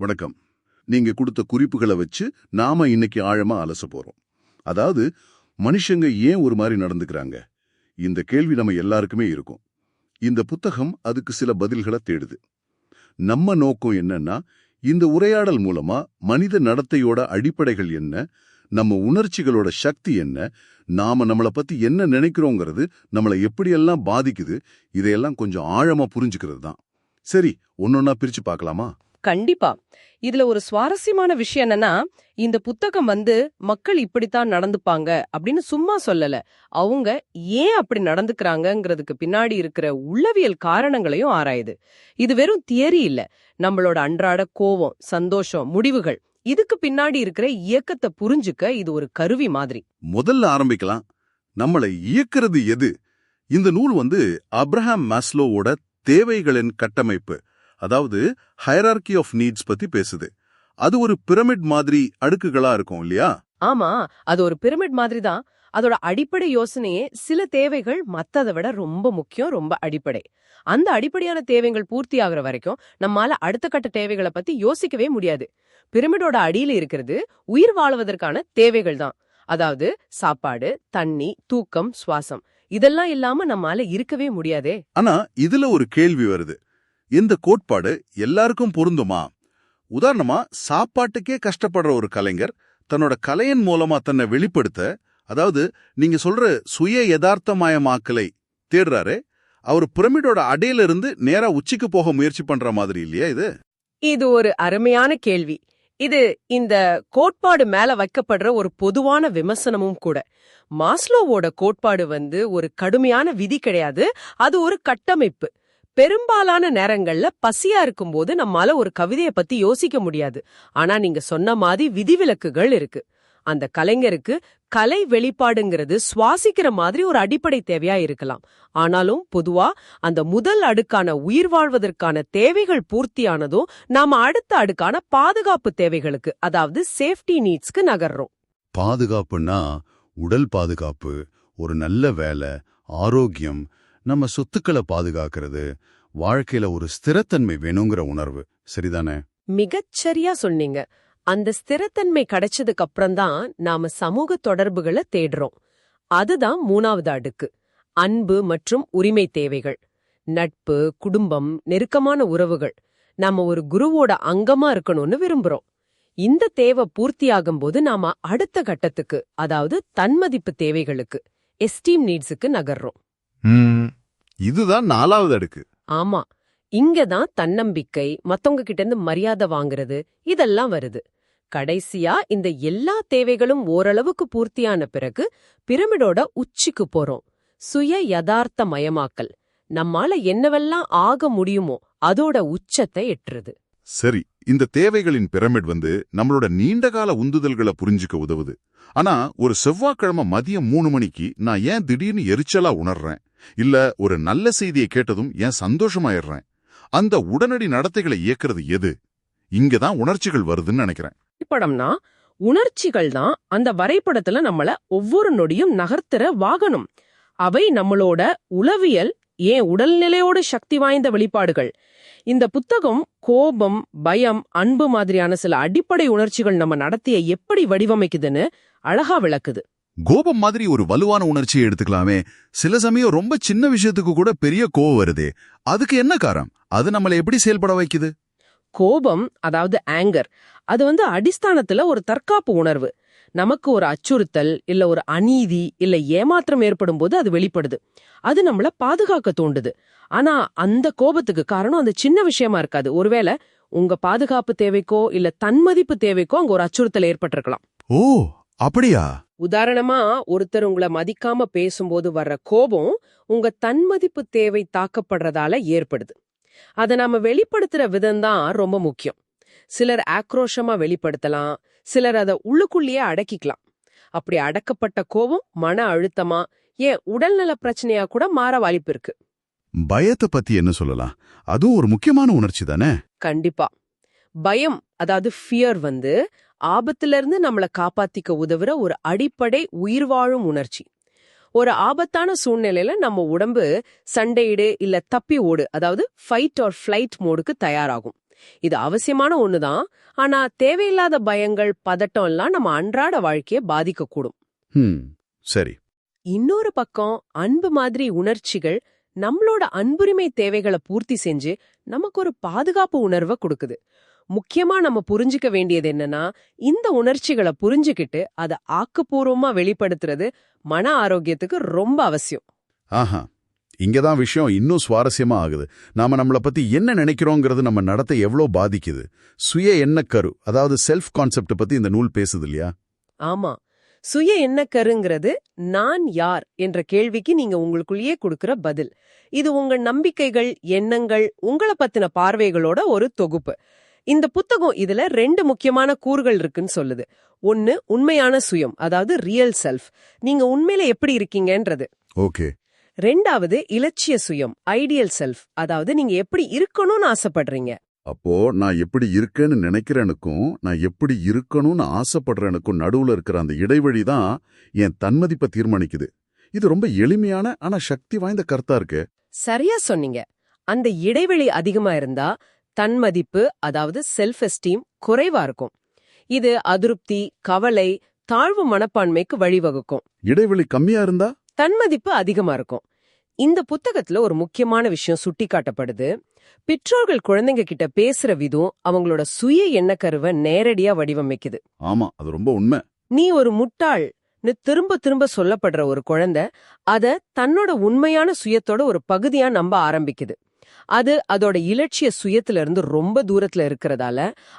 வணக்கம். நீங்க கொடுத்த குறிப்புகளை வச்சு நாம இன்னைக்கு ஆழமா அலச போறோம். அதாவது மனுஷங்க ஏன் ஒரு மாதிரி நடந்துக்கிறாங்க? இந்த கேள்வி நம்ம எல்லாருக்குமே இருக்கும். இந்த புத்தகம் அதுக்கு சில பதில்களை தேடுது. நம்ம நோக்கம் என்னன்னா இந்த உரையாடல் மூலமா மனித நடத்தையோட அடிப்படைகள் என்ன நம்ம உணர்ச்சிகளோட சக்தி என்ன நாம நம்மளை பத்தி என்ன நினைக்கிறோங்கிறது நம்மளை எப்படியெல்லாம் பாதிக்குது இதையெல்லாம் கொஞ்சம் ஆழமா புரிஞ்சுக்கிறது தான் சரி ஒன்னொன்னா பிரிச்சு பார்க்கலாமா? கண்டிப்பா. இதுல ஒரு சுவாரஸ்யமான விஷயம் என்னன்னா இந்த புத்தகம் வந்து மக்கள் இப்படித்தான் நடந்துப்பாங்க அப்படின்னு சும்மா சொல்லல. அவங்க ஏன் அப்படி நடந்துக்கிறாங்கிறதுக்கு பின்னாடி இருக்கிற உள்ளவியல் காரணங்களையும் ஆராயுது. இது வெறும் தியரி இல்ல. நம்மளோட அன்றாட கோவம் சந்தோஷம் முடிவுகள் இதுக்கு பின்னாடி இருக்கிற இயக்கத்தை புரிஞ்சுக்க இது ஒரு கருவி மாதிரி. முதல்ல ஆரம்பிக்கலாம். நம்மளை இயக்கிறது எது? இந்த நூல் வந்து அப்ரஹாம் மாஸ்லோவோட தேவைகளின் கட்டமைப்பு. அதாவது ஹைரார்கி ஆஃப் நீட்ஸ் பத்தி பேசுது. அது ஒரு பிரமிட் மாதிரி அடுக்குகளா இருக்கும் இல்லையா? ஆமா அது ஒரு பிரமிட் மாதிரி தான். அதோட அடிப்படை யோசனையே சில தேவைகள் மத்ததை விட ரொம்ப முக்கியம் ரொம்ப அடிப்படை. அந்த அடிப்படையான தேவைகள் பூர்த்தி ஆகுற வரைக்கும் நம்மால அடுத்த கட்ட தேவைகளை பத்தி யோசிக்கவே முடியாது. பிரமிடோட அடியில இருக்கிறது உயிர் வாழ்வதற்கான தேவைகள் தான். அதாவது சாப்பாடு தண்ணி தூக்கம் சுவாசம். இதெல்லாம் இல்லாம நம்மால இருக்கவே முடியாதே. ஆனா இதுல ஒரு கேள்வி வருது. இந்த கோட்பாடு எல்லாருக்கும் பொருந்துமா? உதாரணமா சாப்பாட்டுக்கே கஷ்டப்படுற ஒரு கலைஞர் தன்னோட கலையின் மூலமா தன்னை வெளிப்படுத்த அதாவது நீங்க சொல்ற சுய யதார்த்தமயமாக்கலை தேடுறாரு அவர் பிரமிடோட அடையில இருந்து நேரா உச்சிக்கு போக முயற்சி பண்ற மாதிரி இல்லையா இது? இது ஒரு அருமையான கேள்வி. இது இந்த கோட்பாடு மேல வைக்கப்படுற ஒரு பொதுவான விமர்சனமும் கூட. மாஸ்லோவோட கோட்பாடு வந்து ஒரு கடுமையான விதி கிடையாது. அது ஒரு கட்டமைப்பு. பெரும்பாலான நேரங்கள்ல பசியா இருக்கும்போது நம்மால ஒரு கவிதைய பத்தி யோசிக்க முடியாது. ஆனா நீங்க சொன்ன மாதிரி விதிவிலக்குகள் இருக்கு. அந்த கலைஞருக்கு கலை வெளிப்பாடுங்கிறது சுவாசிக்கிற மாதிரி ஒரு அடிப்படை தேவையா இருக்கலாம். ஆனாலும் பொதுவா அந்த முதல் அடுக்கான உயிர் வாழ்வதற்கான தேவைகள் பூர்த்தியானதும் நாம அடுத்த அடுக்கான பாதுகாப்பு தேவைகளுக்கு அதாவது சேஃப்டி நீட்ஸ்க்கு நகர்றோம். பாதுகாப்புன்னா உடல் பாதுகாப்பு ஒரு நல்ல வேலை ஆரோக்கியம் நம்ம சொத்துக்களை பாதுகாக்கிறது வாழ்க்கையில ஒரு ஸ்திரத்தன்மை வேணுங்கிற உணர்வு. சரிதானே? மிகச்சரியா சொன்னீங்க. அந்த ஸ்திரத்தன்மை கிடைச்சதுக்கு அப்புறம் தான் நாம சமூக தொடர்புகளை தேடுறோம். அதுதான் மூணாவது அடுக்கு. அன்பு மற்றும் உரிமை தேவைகள். நட்பு குடும்பம் நெருக்கமான உறவுகள். நாம ஒரு குருவோட அங்கமா இருக்கணும்னு விரும்புறோம். இந்த தேவை பூர்த்தியாகும் போது நாம அடுத்த கட்டத்துக்கு அதாவது தன்மதிப்பு தேவைகளுக்கு எஸ்டீம் நீட்ஸுக்கு நகர்றோம். இதுதான் நாலாவது அடுக்கு. ஆமா இங்கதான் தன்னம்பிக்கை மத்தவங்க கிட்ட இருந்து மரியாதை வாங்குறது இதெல்லாம் வருது. கடைசியா இந்த எல்லா தேவைகளும் ஓரளவுக்கு பூர்த்தியான பிறகு பிரமிடோட உச்சிக்கு போறோம். சுய யதார்த்த மயமாக்கல் நம்மால என்னவெல்லாம் ஆக முடியுமோ அதோட உச்சத்தை எட்டுறது. சரி இந்த தேவைகளின் பிரமிட் வந்து நம்மளோட நீண்டகால உந்துதல்களை புரிஞ்சுக்க உதவுது. ஆனா ஒரு செவ்வாய்க்கிழமை மதியம் மூணு மணிக்கு நான் ஏன் திடீர்னு எரிச்சலா உணர்றேன்? இல்ல ஒரு நல்ல செய்தியை கேட்டதும் ஏன் சந்தோஷமாயிடுறேன்? அந்த உடனடி நடத்தைகளை இயக்குறது எது? இங்கதான் உணர்ச்சிகள் வருதுன்னு நினைக்கிறேன். இப்படம்னா உணர்ச்சிகள் தான் அந்த வரைபடத்துல நம்மள ஒவ்வொரு நொடியும் நகர்த்துற வாகனம். அவை நம்மளோட உளவியல் ஏன் உடல்நிலையோட சக்தி வாய்ந்த வெளிப்பாடுகள். இந்த புத்தகம் கோபம் பயம் அன்பு மாதிரியான சில அடிப்படை உணர்ச்சிகள் நம்ம நடத்திய எப்படி வடிவமைக்குதுன்னு அழகா விளக்குது. கோபம் மாதிரி ஒரு வலுவான உணர்ச்சியை எடுத்துக்கலாமே. சில சமயம் ரொம்ப சின்ன விஷயத்துக்கு கூட பெரிய கோவம் வருதே. அதுக்கு என்ன காரணம்? அது நம்மளை எப்படி செயல்பட வைக்குது? கோபம் அதாவது ஆங்கர் அது வந்து அடிஸ்தானத்துல ஒரு தற்காப்பு உணர்வு. நமக்கு ஒரு அச்சுறுத்தல் இல்ல ஒரு அநீதி இல்ல ஏமாற்றம் ஏற்படும் போது அது வெளிப்படுது. அது நம்மள பாதுகாக்க தோண்டுது. ஆனா அந்த கோபத்துக்கு காரணம் அந்த சின்ன விஷயமா இருக்காது. ஒருவேளை உங்க பாதுகாப்பு தேவைக்கோ இல்ல தன்மதிப்பு தேவைக்கோ அங்க ஒரு அச்சுறுத்தல் ஏற்பட்டிருக்கலாம். ஓ அப்படியா? உதாரணமா ஒருத்தர் உங்களை மதிக்காம பேசும்போது வர்ற கோபம் உங்க தன்மதிப்பு தேவை தாக்கப்படுறதால ஏற்படுது. அதை நாம வெளிப்படுத்துற விதம்தான் ரொம்ப முக்கியம். சிலர் ஆக்ரோஷமா வெளிப்படுத்தலாம் சிலர் அதை உள்ளுக்குள்ளேயே அடக்கிக்கலாம். அப்படி அடக்கப்பட்ட கோபம் மன அழுத்தமா ஏன் உடல்நல பிரச்சனையா கூட மாற வாய்ப்பு இருக்கு. பயத்தை பத்தி என்ன சொல்லலாம்? அதுவும் ஒரு முக்கியமான உணர்ச்சி தானே? கண்டிப்பா. பயம் அதாவது ஃபியர் வந்து ஆபத்துல இருந்து நம்மளை காப்பாத்திக்க உதவுற ஒரு அடிப்படை உயிர் வாழும் உணர்ச்சி. ஒரு ஆபத்தான சூழ்நிலையில நம்ம உடம்பு சண்டையிடு இல்ல தப்பி ஓடு அதாவது ஃபைட் ஆர் ஃபிளைட் மோடுக்கு தயாராகும். இது அவசியமான ஒண்ணுதான். ஆனா தேவையில்லாத பயங்கள் பதட்டம் எல்லாம் நம்ம அன்றாட வாழ்க்கைய பாதிக்கக்கூடும். சரி. இன்னொரு பக்கம் அன்பு மாதிரி உணர்ச்சிகள் நம்மளோட அன்புரிமை தேவைகளை பூர்த்தி செஞ்சு நமக்கு ஒரு பாதுகாப்பு உணர்வை கொடுக்குது. முக்கியமா நம்ம புரிஞ்சுக்க வேண்டியது என்னன்னா இந்த உணர்ச்சிகளை புரிஞ்சுக்கிட்டு அதை ஆக்கப்பூர்வமா வெளிப்படுத்துறது மன ஆரோக்கியத்துக்கு ரொம்ப அவசியம். ஆஹா. இங்கதான் விஷயம் இன்னும் சுவாரஸ்யமா ஆகுது. நாம நம்மள பத்தி என்ன நினைக்கிறோங்கிறது நம்ம நடத்தை எவ்வளோ பாதிக்குது? சுய எண்ணக்கரு அதாவது செல்ஃப் கான்செப்ட் பத்தி இந்த நூல் பேசுது இல்லையா? ஆமா. சுய எண்ணக்கருங்கிறது நான் யார் என்ற கேள்விக்கு நீங்க உங்களுக்குள்ளேயே கொடுக்கிற பதில். இது உங்க நம்பிக்கைகள் எண்ணங்கள் உங்கள பத்தின பார்வைகளோட ஒரு தொகுப்பு. இந்த புத்தகம் இதுல ரெண்டு முக்கியமான கூறுகள் இருக்குன்னு சொல்லுது. ஒன்னு உண்மையான சுயம் அதாவது ரியல் செல்ஃப் நீங்க உண்மையில எப்படி இருக்கீங்கன்றது. ஓகே. ரெண்டாவது இலட்சிய சுயம் ஐடியல் செல்ஃப் அதாவது நீங்க எப்படி இருக்கணும்னு ஆசைப்படுறீங்க. அப்போ நான் எப்படி இருக்கேன்னு நினைக்கிறேனுக்கும் நான் எப்படி இருக்கணும்னு ஆசைப்படுறேனுக்கும் நடுவுல இருக்கிற அந்த இடைவெளி தான் என் தன்மதிப்பை தீர்மானிக்குது. இது ரொம்ப எளிமையான ஆனா சக்தி வாய்ந்த கருத்தா இருக்கு. சரியா சொன்னீங்க. அந்த இடைவெளி அதிகமா இருந்தா தன்மதிப்பு அதாவது செல்ஃப் எஸ்டீம் குறைவா இருக்கும். இது அதிருப்தி கவலை தாழ்வு மனப்பான்மைக்கு வழிவகுக்கும். இடைவெளி கம்மியா இருந்தா? தன்மதிப்பு அதிகமா இருக்கும். இந்த புத்தகத்துல ஒரு முக்கியமான விஷயம் சுட்டிக்காட்டப்படுது. பெற்றோர்கள் குழந்தைங்க கிட்ட பேசுற விதம் அவங்களோட சுய எண்ணக்கருவை நேரடியா வடிவமைக்குது. ஆமா அது ரொம்ப உண்மை. நீ ஒரு முட்டாள்னு திரும்ப திரும்ப சொல்லப்படுற ஒரு குழந்தை அத தன்னோட உண்மையான சுயத்தோட ஒரு பகுதியா நம்ப ஆரம்பிக்குது. அது அதோட இலட்சிய சுயத்துல இருந்து ரொம்ப தூரத்துல இருக்கிறதால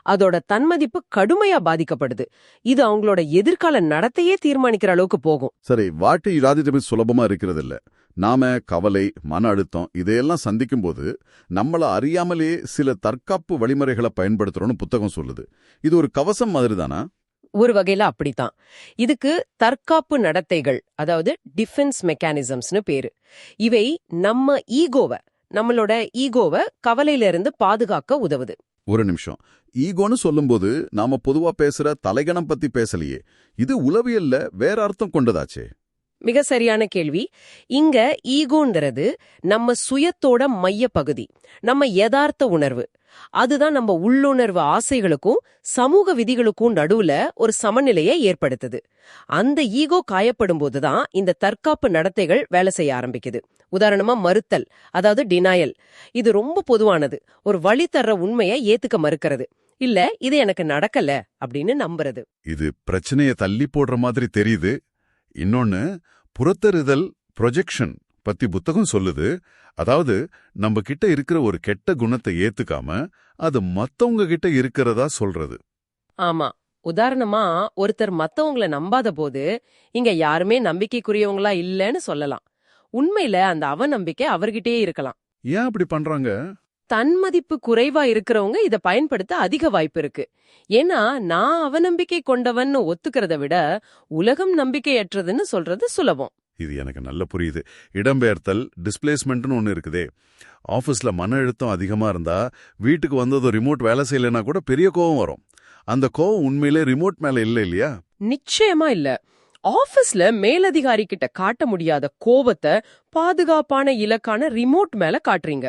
அதோட தன்மதிப்பு கடுமையா பாதிக்கப்படுது. இது அவங்களோட எதிர்கால நடத்தையே தீர்மானிக்கிற அளவுக்கு போகும். சரி வாழ்க்கை இராதித்தமே சுலபமா இருக்கிறது இல்ல நாம கவலை மன அழுத்தம் இதையெல்லாம் சந்திக்கும் போது நம்மள அறியாமலே சில தற்காப்பு வழிமுறைகளை பயன்படுத்துறோம்னு புத்தகம் சொல்லுது. இது ஒரு கவசம் மாதிரி தானா ஒரு வகையில அப்படித்தான். இதுக்கு தற்காப்பு நடத்தைகள் அதாவது டிஃபென்ஸ் மெக்கானிசம்ஸ்னு பேரு. இவை நம்ம ஈகோவை நம்மளோட ஈகோவை கவலையிலிருந்து பாதுகாக்க உதவுது. ஒரு நிமிஷம். ஈகோன்னு சொல்லும்போது நாம பொதுவா பேசுற தலைகணம் பத்தி பேசலையே. இது உளவியல்ல வேற அர்த்தம் கொண்டதாச்சே. மிக சரியான கேள்வி. இங்க ஈகோங்கிறது நம்ம சுயத்தோட மைய பகுதி நம்ம யதார்த்த உணர்வு. அதுதான் நம்ம உள்ளுணர்வு ஆசைகளுக்கும் சமூக விதிகளுக்கும் நடுவுல ஒரு சமநிலையை ஏற்படுத்துது. அந்த ஈகோ காயப்படும் போதுதான் இந்த தற்காப்பு நடத்தைகள் வேலை செய்ய ஆரம்பிக்குது. உதாரணமா மறுத்தல் அதாவது டினாயல் இது ரொம்ப பொதுவானது. ஒரு வழி தர்ற உண்மையை ஏத்துக்க மறுக்கிறது. இல்ல இது எனக்கு நடக்கல அப்படின்னு நம்புறது. இது பிரச்சனைய தள்ளி போடுற மாதிரி தெரியுது. இன்னொன்னு புறத்தறுதல் ப்ரொஜெக்ஷன் பத்தி புத்தகம் சொல்லுது. அதாவது நம்ம கிட்ட இருக்கிற ஒரு கெட்ட குணத்தை ஏத்துக்காம அது மத்தவங்க கிட்ட இருக்கிறதா சொல்றது. ஆமா. உதாரணமா ஒருத்தர் மத்தவங்கள நம்பாத போது இங்க யாருமே நம்பிக்கைக்குரியவங்களா இல்லைன்னு சொல்லலாம். உண்மையில அந்த அவநம்பிக்கை அவர்கிட்டயே இருக்கலாம். ஏன் அப்படி பண்றாங்க? தன்மதிப்பு குறைவா இருக்கிறவங்க இத பயன்படுத்த அதிக வாய்ப்பு இருக்கு. ஏன்னா நான் அவநம்பிக்கை கொண்டவன்னு ஒத்துக்கிறத விட உலகம் நம்பிக்கையற்றதுன்னு சொல்றது சுலபம். இது எனக்கு நல்ல புரியுது. இடம்பெயர்த்தல் டிஸ்பிளேஸ்மெண்ட்னு ஒன்று இருக்குதே. ஆஃபீஸ்ல மன அழுத்தம் அதிகமா இருந்தா வீட்டுக்கு வந்ததும் ரிமோட் வேலை செய்யலைன்னா கூட பெரிய கோவம் வரும். அந்த கோவம் உண்மையிலே ரிமோட் மேல இல்லை இல்லையா? நிச்சயமா இல்ல. ஆபீஸ்ல மேலதிகாரி கிட்ட காட்ட முடியாத கோபத்தை பாதுகாப்பான இலக்கான ரிமோட் மேல காட்டுறீங்க.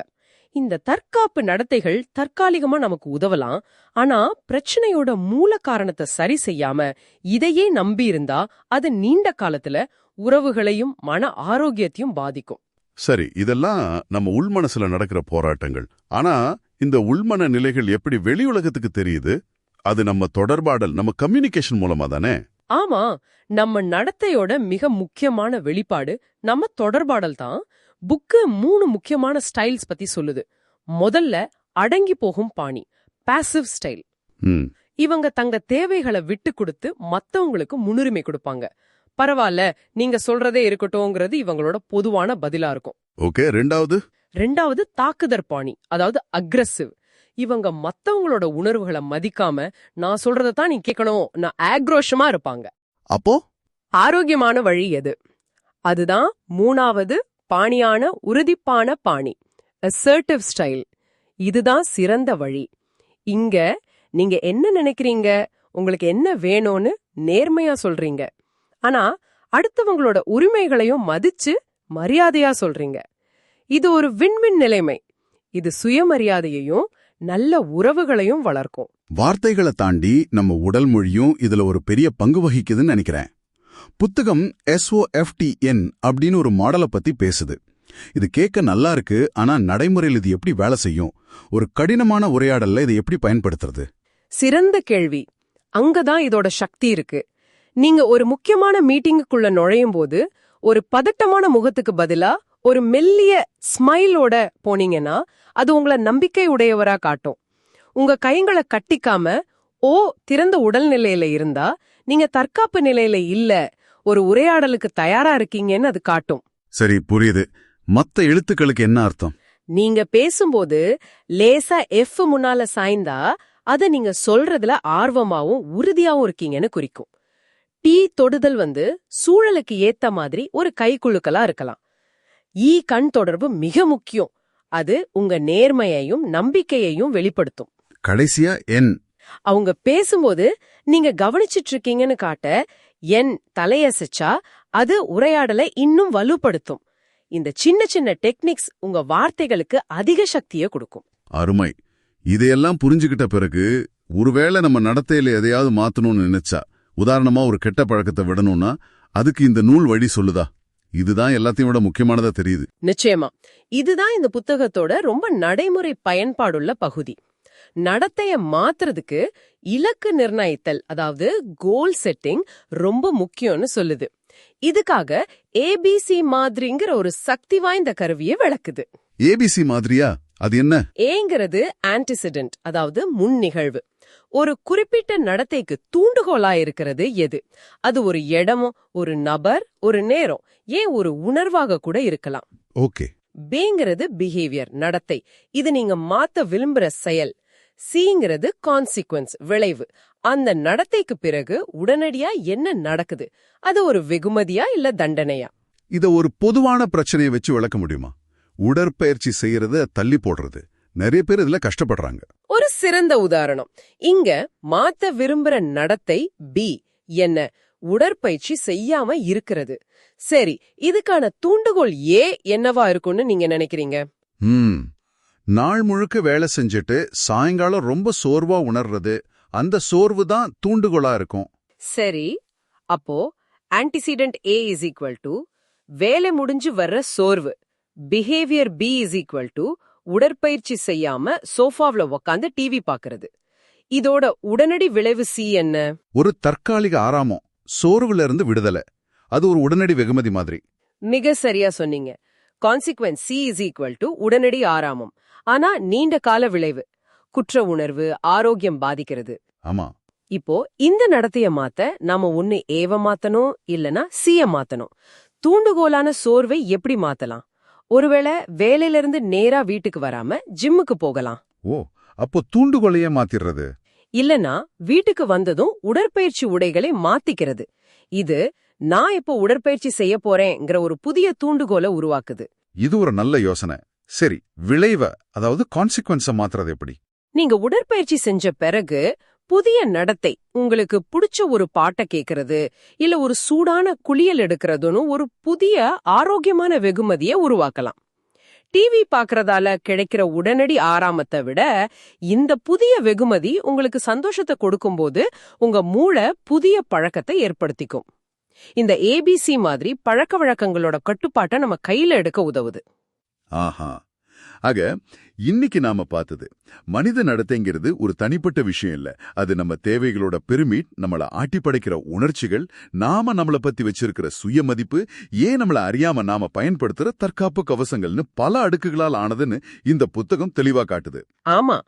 இந்த தற்காப்பு நடத்தைகள் தற்காலிகமா நமக்கு உதவலாம். ஆனா பிரச்சனையோட மூல காரணத்தை சரி செய்யாம இதையே நம்பி இருந்தா அது நீண்ட காலத்துல உறவுகளையும் மன ஆரோக்கியத்தையும் பாதிக்கும். சரி இதெல்லாம் நம்ம உள்மனசுல நடக்கிற போராட்டங்கள். ஆனா இந்த உள்மன நிலைகள் எப்படி வெளி உலகத்துக்கு தெரியுது? அது நம்ம தொடர்பாடல் நம்ம கம்யூனிகேஷன் மூலமா தானே? ஆமா நம்ம நடத்தையோட மிக முக்கியமான வெளிப்பாடு நம்ம தொடர்பாடல் தான். புக்கு மூணு முக்கியமான ஸ்டைல்ஸ் பத்தி சொல்லுது. முதல்ல அடங்கி போகும் பாணி பாசிவ் ஸ்டைல் இவங்க தங்க தேவைகளை விட்டு கொடுத்து மத்தவங்களுக்கு முன்னுரிமை கொடுப்பாங்க. பரவாயில்ல நீங்க சொல்றதே இருக்கட்டும்ங்கிறது இவங்களோட பொதுவான பதிலா இருக்கும். ஓகே ரெண்டாவது? ரெண்டாவது தாக்குதற் பாணி அதாவது அக்ரஸிவ் இவங்க மத்தவங்களோட உணர்வுகளை மதிக்காம நான் சொல்றதை தான் நீ கேட்கணும் நான் ஆக்ரோஷமா இருப்பாங்க. அப்போ? ஆரோக்கியமான வழி எது? அதுதான் மூணாவது பாணியான உறுதிப்பான பாணி. அசர்டிவ் ஸ்டைல் இதுதான் சிறந்த வழி. இங்க நீங்க என்ன நினைக்கிறீங்க? உங்களுக்கு என்ன வேணும்னு நேர்மையா சொல்றீங்க. ஆனா அடுத்தவங்களோட உரிமைகளையும் மதிச்சு மரியாதையா சொல்றீங்க. இது ஒரு விண்வின் நிலைமை. இது சுயமரியாதையையும் நல்ல உறவுகளையும் வளர்க்கும். வார்த்தைகளை தாண்டி நம்ம உடல் மொழியும் இதுல ஒரு பெரிய பங்கு வகிக்குதுன்னு நினைக்கிறேன். புத்தகம் எஸ்ஓஎஃப்டிஎன் அப்படின்னு ஒரு மாடலை பத்தி பேசுது. இது கேட்க நல்லா இருக்கு ஆனா நடைமுறையில் இது எப்படி வேலை செய்யும்? ஒரு கடினமான உரையாடல்ல இதை எப்படி பயன்படுத்துறது? சிறந்த கேள்வி. அங்கதான் இதோட சக்தி இருக்கு. நீங்க ஒரு முக்கியமான மீட்டிங்குக்குள்ள நுழையும் போது ஒரு பதட்டமான முகத்துக்கு பதிலா ஒரு மெல்லிய ஸ்மைலோட போனீங்கன்னா அது உங்களை நம்பிக்கை உடையவரா காட்டும். உங்க கைங்களை கட்டிக்காம ஓ திறந்த உடல்நிலையில இருந்தா நீங்க தற்காப்பு நிலையில இல்ல ஒரு உரையாடலுக்கு தயாரா இருக்கீங்கன்னு அது காட்டும். சரி புரியுது. மத்த எழுத்துக்களுக்கு என்ன அர்த்தம்? நீங்க பேசும்போது லேசா எஃப் முன்னால சாய்ந்தா அத நீங்க சொல்றதுல ஆர்வமாவும் உறுதியாவும் இருக்கீங்கன்னு குறிக்கும். டீ தொடுதல் வந்து சூழலுக்கு ஏத்த மாதிரி ஒரு கைக்குழுக்களா இருக்கலாம். ஈ கண் தொடர்பு மிக முக்கியம். அது உங்க நேர்மையையும் நம்பிக்கையையும் வெளிப்படுத்தும். கடைசியா என் அவங்க பேசும்போது நீங்க கவனிச்சிட்டு இருக்கீங்கன்னு காட்ட என் தலையசைச்சா அது உரையாடலை இன்னும் வலுப்படுத்தும். இந்த சின்ன சின்ன டெக்னிக்ஸ் உங்க வார்த்தைகளுக்கு அதிக சக்தியை கொடுக்கும். அருமை. இதையெல்லாம் புரிஞ்சுக்கிட்ட பிறகு ஒருவேளை நம்ம நடத்தையில எதையாவது மாத்தணும்னு நினைச்சா உதாரணமா ஒரு கெட்ட பழக்கத்தை விடணும்னா அதுக்கு இந்த நூல் வழி சொல்லுதா? இதுதான் எல்லாத்தையும் விட முக்கியமானதா தெரியுது. நிச்சயமா. இதுதான் இந்த புத்தகத்தோட ரொம்ப நடைமுறை பயன்பாடுள்ள பகுதி. நடத்தைய மாத்துறதுக்கு இலக்கு நிர்ணயித்தல் அதாவது கோல் செட்டிங் ரொம்ப முக்கியம்னு சொல்லுது. இதுக்காக ஏபிசி மாதிரிங்கிற ஒரு சக்தி வாய்ந்த கருவியை விளக்குது. ஏபிசி மாதிரியா? அது என்ன? ஏங்கிறது ஆன்டிசிடென்ட் அதாவது முன் நிகழ்வு. ஒரு குறிப்பிட்ட நடத்தைக்கு தூண்டுகோலா இருக்கிறது எது? அது ஒரு இடமோ ஒரு நபர் ஒரு நேரம் ஏன் ஒரு உணர்வாக கூட இருக்கலாம். ஓகே. பேங்கிறது பிஹேவியர் நடத்தை. இது நீங்க மாத்த விரும்புற செயல் சிங்கிறது கான்சிக்வன்ஸ் விளைவு. அந்த நடத்தைக்கு பிறகு உடனடியா என்ன நடக்குது? அது ஒரு வெகுமதியா இல்ல தண்டனையா? இத ஒரு பொதுவான பிரச்சனையை வச்சு விளக்க முடியுமா? உடற்பயிற்சி செய்யறத தள்ளி போடுறது. நிறைய பேர் இதுல கஷ்டப்படுறாங்க. ஒரு சிறந்த உதாரணம். இங்க மாத்த விரும்புற நடத்தை பி என்ன? உடற்பயிற்சி செய்யாம இருக்கிறது. சரி இதுக்கான தூண்டுகோல் ஏ என்னவா இருக்கும்னு நீங்க நினைக்கிறீங்க? நாள் முழுக்க வேலை செஞ்சுட்டு சாயங்காலம் ரொம்ப சோர்வா உணர்றது அந்த சோர்வு தான் தூண்டுகோலா இருக்கும். சரி அப்போ antecedent A is equal to வேலை முடிஞ்சு வர்ற சோர்வு behaviour B is equal to உடற்பயிற்சி செய்யாம சோஃபாவ்ல உக்காந்து டிவி பாக்குறது. இதோட உடனடி விளைவு சி என்ன? ஒரு தற்காலிக ஆறாமம் சோர்வுல இருந்து விடுதலை. அது ஒரு உடனடி வெகுமதி மாதிரி. மிக சரியா சொன்னீங்க. Consequence C is equal to உடனடி ஆறாமம். ஆனா நீண்ட கால விளைவு. குற்ற உணர்வு ஆரோக்கியம் பாதிக்கிறது. ஆமா. இப்போ இந்த நடத்தைய மாத்த நாம ஒண்ணு ஏவ மாத்தணும் இல்லனா சிய மாத்தணும். தூண்டுகோலான சோர்வை எப்படி மாத்தலாம்? ஒருவேளை வேலையில இருந்து நேரா வீட்டுக்கு வராம ஜிம்முக்கு போகலாம். ஓ அப்போ தூண்டுகோலையே மாத்திடுறது இல்லனா வீட்டுக்கு வந்ததும் உடற்பயிற்சி உடைகளை மாத்திக்கிறது. இது நான் இப்போ உடற்பயிற்சி செய்ய போறேங்கிற ஒரு புதிய தூண்டுகோலை உருவாக்குது. இது ஒரு நல்ல யோசனை. சரி விளைவ அதாவது கான்சிக்வன்ஸ மாத்துறது எப்படி? நீங்க உடற்பயிற்சி செஞ்ச பிறகு புதிய நடத்தை உங்களுக்கு பிடிச்ச ஒரு பாட்டை கேக்குறது இல்ல ஒரு சூடான குளியல் எடுக்கிறதுன்னு ஒரு புதிய ஆரோக்கியமான வெகுமதியை உருவாக்கலாம். டிவி பாக்குறதால கிடைக்கிற உடனடி ஆராமத்தை விட இந்த புதிய வெகுமதி உங்களுக்கு சந்தோஷத்தை கொடுக்கும்போது உங்க மூளை புதிய பழக்கத்தை ஏற்படுத்திக்கும். இந்த ஏபிசி மாதிரி பழக்க வழக்கங்களோட கட்டுப்பாட்டை நம்ம கையில எடுக்க உதவுது. ஆஹா. ஆக இன்னைக்கு நாம பார்த்தது மனித நடத்தைங்கிறது ஒரு தனிப்பட்ட விஷயம் இல்ல. அது நம்ம தேவைகளோட பெருமிட் நம்மள ஆட்டி படைக்கிற உணர்ச்சிகள் நாம நம்மள பத்தி வச்சிருக்கிற சுயமதிப்பு ஏன் நம்மள அறியாம நாம பயன்படுத்துற தற்காப்பு கவசங்கள்னு பல அடுக்குகளால் ஆனதுன்னு இந்த புத்தகம் தெளிவா காட்டுது. ஆமா.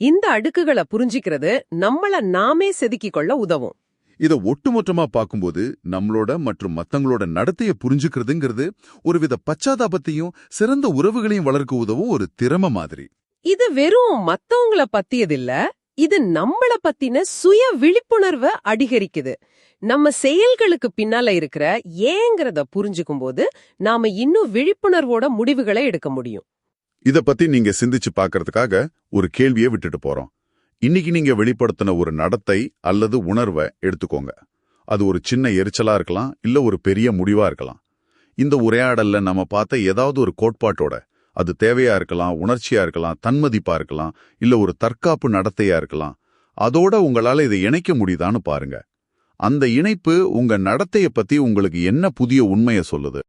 இந்த அடுக்குகளை புரிஞ்சிக்கிறது நம்மள நாமே செதுக்கிக் கொள்ள உதவும். இத ஒட்டுமொத்தமா பார்க்கும்போது நம்மளோட மற்றும் மத்தவங்களோட நடத்தைய புரிஞ்சுக்கிறதுங்கிறது ஒருவித பச்சாதாபத்தையும் சிறந்த உறவுகளையும் வளர்க்க உதவும் ஒரு திறமை மாதிரி. இது வெறும் மத்தவங்கள பத்தியதில்ல இது நம்மள பத்தின சுய விழிப்புணர்வை அதிகரிக்குது. நம்ம செயல்களுக்கு பின்னால இருக்கிற ஏங்கிறத புரிஞ்சுக்கும் போது நாம இன்னும் விழிப்புணர்வோட முடிவுகளை எடுக்க முடியும். இத பத்தி நீங்க சிந்திச்சு பார்க்கறதுக்காக ஒரு கேள்வியை விட்டுட்டு போறோம். இன்னைக்கு நீங்க வெளிப்படுத்தின ஒரு நடத்தை அல்லது உணர்வை எடுத்துக்கோங்க. அது ஒரு சின்ன எரிச்சலா இருக்கலாம் இல்ல ஒரு பெரிய முடிவா இருக்கலாம். இந்த உரையாடல்ல நம்ம பார்த்த ஏதாவது ஒரு கோட்பாட்டோட அது தேவையா இருக்கலாம் உணர்ச்சியா இருக்கலாம் தன்மதிப்பா இருக்கலாம் இல்ல ஒரு தற்காப்பு நடத்தையா இருக்கலாம் அதோட உங்களால இதை இணைக்க முடியுதான்னு பாருங்க. அந்த இணைப்பு உங்க நடத்தைய பத்தி உங்களுக்கு என்ன புதிய உண்மையை சொல்லுது?